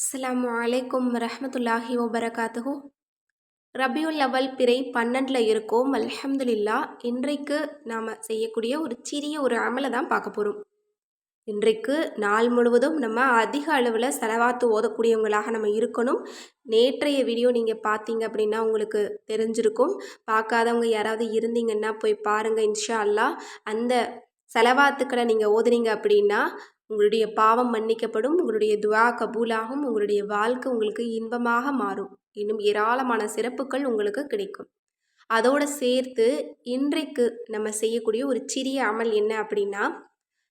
அஸ்லாம் வலைக்கம் ரஹமத்துல்லாஹி வபரகாத்துஹூ. ரபியுல் அவல் பிறை பன்னெண்டில் இருக்கோம். அல்ஹம்துலில்லா இன்றைக்கு நாம் செய்யக்கூடிய ஒரு சிறிய ஒரு அமலை தான் பார்க்க போகிறோம் இன்றைக்கு நாள் முழுவதும் நம்ம அதிக அளவில் செலவாத்து ஓதக்கூடியவங்களாக நம்ம இருக்கணும். நேற்றைய வீடியோ நீங்கள் பார்த்தீங்க அப்படின்னா உங்களுக்கு தெரிஞ்சிருக்கும். பார்க்காதவங்க யாராவது இருந்தீங்கன்னா போய் பாருங்கள் இன்ஷா அல்லா அந்த செலவாத்துக்களை நீங்கள் ஓதுனீங்க அப்படின்னா உங்களுடைய பாவம் மன்னிக்கப்படும் உங்களுடைய துவா கபூலாகும் உங்களுடைய வாழ்க்கை உங்களுக்கு இன்பமாக மாறும். இன்னும் ஏராளமான சிறப்புகள் உங்களுக்கு கிடைக்கும். அதோடு சேர்த்து இன்றைக்கு நம்ம செய்யக்கூடிய ஒரு சிறிய அமல் என்ன அப்படின்னா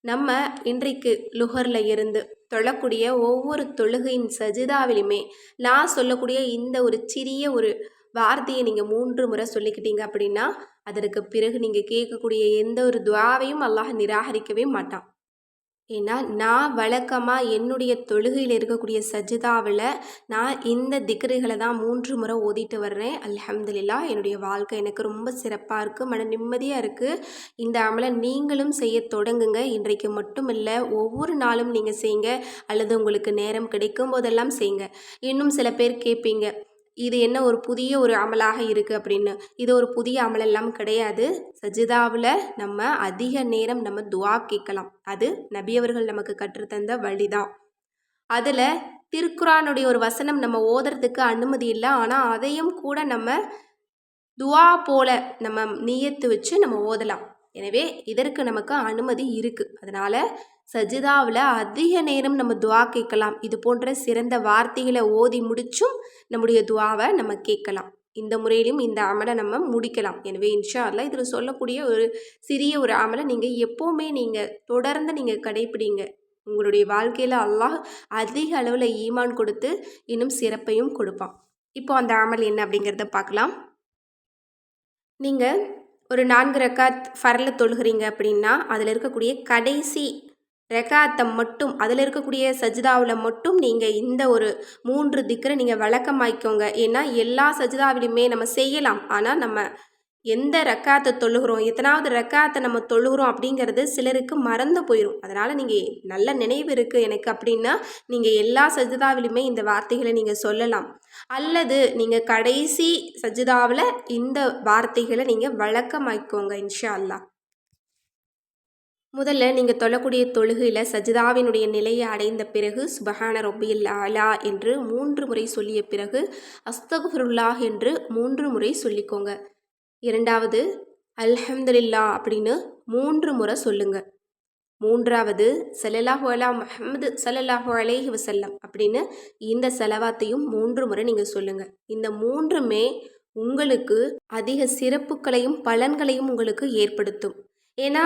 நம்ம இன்றைக்கு லுகரில் இருந்து தொழக்கூடிய ஒவ்வொரு தொழுகையின் சஜிதாவிலுமே நான் சொல்லக்கூடிய இந்த ஒரு சிறிய ஒரு வார்த்தையை நீங்கள் மூன்று முறை சொல்லிக்கிட்டீங்க அப்படின்னா அதற்கு பிறகு நீங்கள் கேட்கக்கூடிய எந்த ஒரு துவாவையும் அல்லாஹ் நிராகரிக்கவே மாட்டான். ஏன்னா நான் வழக்கமாக என்னுடைய தொழுகையில் இருக்கக்கூடிய சஜிதாவில் நான் இந்த திக்ருகளை தான் மூன்று முறை ஓதிட்டு வர்றேன். அல்ஹம்துலில்லா என்னுடைய வாழ்க்கை எனக்கு ரொம்ப சிறப்பாக இருக்குது மன நிம்மதியாக இருக்குது. இந்த அமலை நீங்களும் செய்ய தொடங்குங்க. இன்றைக்கு மட்டும் இல்லை ஒவ்வொரு நாளும் நீங்கள் செய்யுங்க. அல்லது உங்களுக்கு நேரம் கிடைக்கும் போதெல்லாம் செய்யுங்க. இன்னும் சில பேர் கேட்பீங்க இது என்ன ஒரு புதிய ஒரு அமலாக இருக்குது அப்படின்னு. இது ஒரு புதிய அமலெல்லாம் கிடையாது. சஜிதாவில் நம்ம அதிக நேரம் நம்ம துவா கேட்கலாம். அது நபியவர்கள் நமக்கு கற்றுத்தந்த வழி தான் அதில் திருக்குறானுடைய ஒரு வசனம் நம்ம ஓதுறதுக்கு அனுமதி இல்லை. ஆனால் அதையும் கூட நம்ம துவா போல நம்ம நீயத்து வச்சு நம்ம ஓதலாம். எனவே இதற்கு நமக்கு அனுமதி இருக்குது அதனால் சஜிதாவில் அதிக நேரம் நம்ம துவா கேட்கலாம். இது போன்ற சிறந்த வார்த்தைகளை ஓதி முடிச்சும் நம்முடைய துவாவை நம்ம கேட்கலாம். இந்த முறையிலும் இந்த அமலை நம்ம முடிக்கலாம். எனவே இன்ஷா அல்லா இதில் சொல்லக்கூடிய ஒரு சிறிய ஒரு அமலை நீங்கள் எப்போவுமே நீங்கள் தொடர்ந்து நீங்கள் கடைப்பிடிங்க. உங்களுடைய வாழ்க்கையில் அல்லாஹ் அதிக அளவில் ஈமான் கொடுத்து இன்னும் சிறப்பையும் கொடுப்பான். இப்போ அந்த அமல் என்ன அப்படிங்கிறத பார்க்கலாம். நீங்கள் ஒரு நான்கு ரக்காத் ஃபரில் தொழுகிறீங்க அப்படின்னா அதில் இருக்கக்கூடிய கடைசி ரெகாத்தம் மட்டும் அதில் இருக்கக்கூடிய சஜிதாவில் மட்டும் நீங்கள் இந்த ஒரு மூன்று திக்கரை நீங்கள் வழக்கமாய்க்கோங்க ஏன்னா எல்லா சஜிதாவிலையுமே நம்ம செய்யலாம். ஆனால் நம்ம எந்த ரெக்காத்தை தொழுகிறோம் எத்தனாவது ரெக்காத்தை நம்ம தொழுகிறோம் அப்படிங்கிறது சிலருக்கு மறந்து போயிடும் அதனால் நீங்கள் நல்ல நினைவு இருக்குது எனக்கு அப்படின்னா நீங்கள் எல்லா சஜிதாவிலுமே இந்த வார்த்தைகளை நீங்கள் சொல்லலாம். அல்லது நீங்கள் கடைசி சஜிதாவில் இந்த வார்த்தைகளை நீங்கள் வழக்கமாய்க்கோங்க இன்ஷா அல்லா முதல்ல நீங்கள் தொழக்கூடிய தொழுகையில் சஜிதாவினுடைய நிலையை அடைந்த பிறகு சுபஹான ரொபியில் அலா என்று மூன்று முறை சொல்லிய பிறகு அஸ்தகுருல்லாஹ் என்று மூன்று முறை சொல்லிக்கோங்க. இரண்டாவது அல்ஹம்துலில்லா அப்படின்னு மூன்று முறை சொல்லுங்கள் மூன்றாவது சல்லல்லாஹு அலா முஹம்மது சல்லல்லாஹு அலேஹி வசல்லம் அப்படின்னு இந்த செலவாத்தையும் மூன்று முறை நீங்கள் சொல்லுங்கள் இந்த மூன்றுமே உங்களுக்கு அதிக சிறப்புகளையும் பலன்களையும் உங்களுக்கு ஏற்படுத்தும். ஏன்னா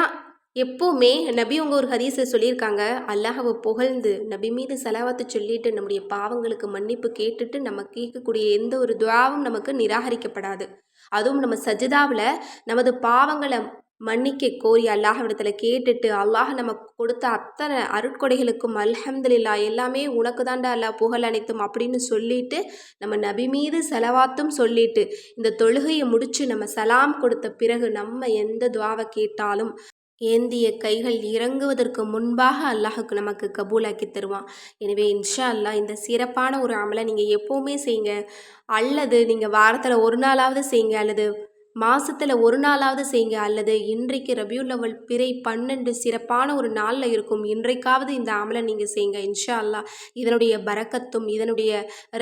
எப்போவுமே நபி உங்கள் ஒரு ஹதீஸை சொல்லியிருக்காங்க. அல்லாஹவை புகழ்ந்து நபி மீது செலவாத்து சொல்லிட்டு நம்முடைய பாவங்களுக்கு மன்னிப்பு கேட்டுட்டு நம்ம கேட்கக்கூடிய எந்த ஒரு துவாவும் நமக்கு நிராகரிக்கப்படாது. அதுவும் நம்ம சஜிதாவில் நமது பாவங்களை மன்னிக்க கோரி அல்லாஹவிடத்தில் கேட்டுட்டு அல்லாஹ் நமக்கு கொடுத்த அத்தனை அருட்கொடைகளுக்கும் அல்ஹம்துலில்லா எல்லாமே உனக்கு தாண்டா அல்லாஹ் புகழ் அனைத்தும் அப்படின்னு சொல்லிட்டு நம்ம நபி மீது செலவாத்தும் சொல்லிட்டு இந்த தொழுகையை முடித்து நம்ம சலாம் கொடுத்த பிறகு நம்ம எந்த துவாவை கேட்டாலும் ஏந்திய கைகள் இறங்குவதற்கு முன்பாக அல்லாஹுக்கு நமக்கு கபூலாக்கி தருவான். எனவே இன்ஷா அல்லாஹ் இந்த சிறப்பான ஒரு அமலை நீங்கள் எப்போவுமே செய்யுங்க அல்லது நீங்கள் வாரத்தில் ஒரு நாளாவது செய்யுங்க அல்லது மாதத்தில் ஒரு நாளாவது செய்யுங்க. அல்லது இன்றைக்கு ரபியூ லெவல் பிறை பன்னெண்டு சிறப்பான ஒரு நாளில் இருக்கும். இன்றைக்காவது இந்த அமலை நீங்கள் செய்யுங்க. இன்ஷா அல்லா இதனுடைய பரக்கத்தும் இதனுடைய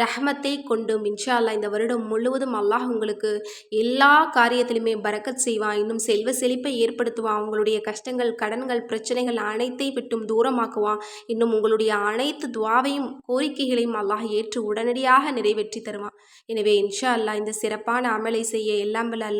ரஹமத்தை கொண்டும் இன்ஷா அல்லா இந்த வருடம் முழுவதும் அல்லாஹ் உங்களுக்கு எல்லா காரியத்திலுமே பரக்கத் செய்வான். இன்னும் செல்வ செழிப்பை ஏற்படுத்துவான். உங்களுடைய கஷ்டங்கள் கடன்கள் பிரச்சனைகள் அனைத்தை விட்டும் தூரமாக்குவான். இன்னும் உங்களுடைய அனைத்து துவாவையும் கோரிக்கைகளையும் அல்லாஹ் ஏற்று உடனடியாக நிறைவேற்றி தருவான். எனவே இன்ஷா அல்லா இந்த சிறப்பான அமலை செய்ய எல்லாம் வல்ல